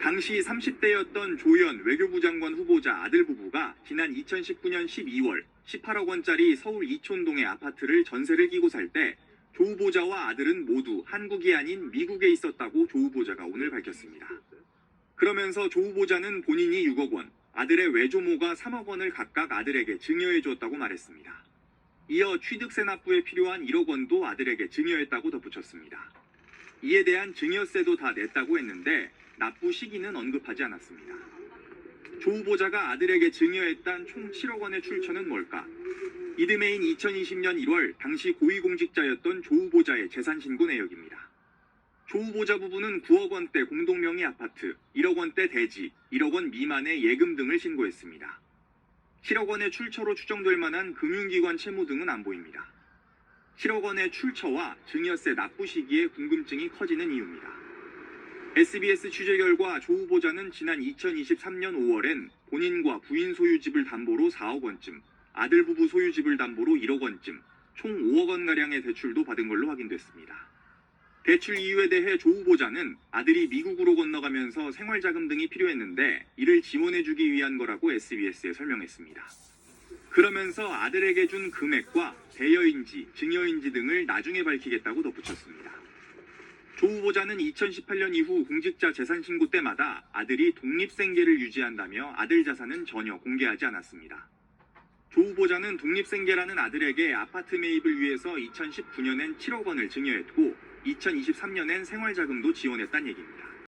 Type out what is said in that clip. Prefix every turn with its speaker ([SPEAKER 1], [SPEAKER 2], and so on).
[SPEAKER 1] 당시 30대였던 조현 외교부 장관 후보자 아들 부부가 지난 2019년 12월 18억 원짜리 서울 이촌동의 아파트를 전세를 끼고 살 때 조 후보자와 아들은 모두 한국이 아닌 미국에 있었다고 조 후보자가 오늘 밝혔습니다. 그러면서 조 후보자는 본인이 6억 원, 아들의 외조모가 3억 원을 각각 아들에게 증여해 줬다고 말했습니다. 이어 취득세 납부에 필요한 1억 원도 아들에게 증여했다고 덧붙였습니다. 이에 대한 증여세도 다 냈다고 했는데 납부 시기는 언급하지 않았습니다. 조 후보자가 아들에게 증여했단 총 7억 원의 출처는 뭘까? 이듬해인 2020년 1월 당시 고위공직자였던 조 후보자의 재산 신고 내역입니다. 조 후보자 부부는 9억 원대 공동명의 아파트, 1억 원대 대지, 1억 원 미만의 예금 등을 신고했습니다. 7억 원의 출처로 추정될 만한 금융기관 채무 등은 안 보입니다. 7억 원의 출처와 증여세 납부 시기에 궁금증이 커지는 이유입니다. SBS 취재 결과 조 후보자는 지난 2023년 5월엔 본인과 부인 소유집을 담보로 4억 원쯤, 아들 부부 소유집을 담보로 1억 원쯤, 총 5억 원가량의 대출도 받은 걸로 확인됐습니다. 대출 이유에 대해 조 후보자는 아들이 미국으로 건너가면서 생활자금 등이 필요했는데 이를 지원해주기 위한 거라고 SBS에 설명했습니다. 그러면서 아들에게 준 금액과 대여인지, 증여인지 등을 나중에 밝히겠다고 덧붙였습니다. 조 후보자는 2018년 이후 공직자 재산 신고 때마다 아들이 독립생계를 유지한다며 아들 자산은 전혀 공개하지 않았습니다. 조 후보자는 독립생계라는 아들에게 아파트 매입을 위해서 2019년엔 7억 원을 증여했고 2023년엔 생활자금도 지원했다는 얘기입니다.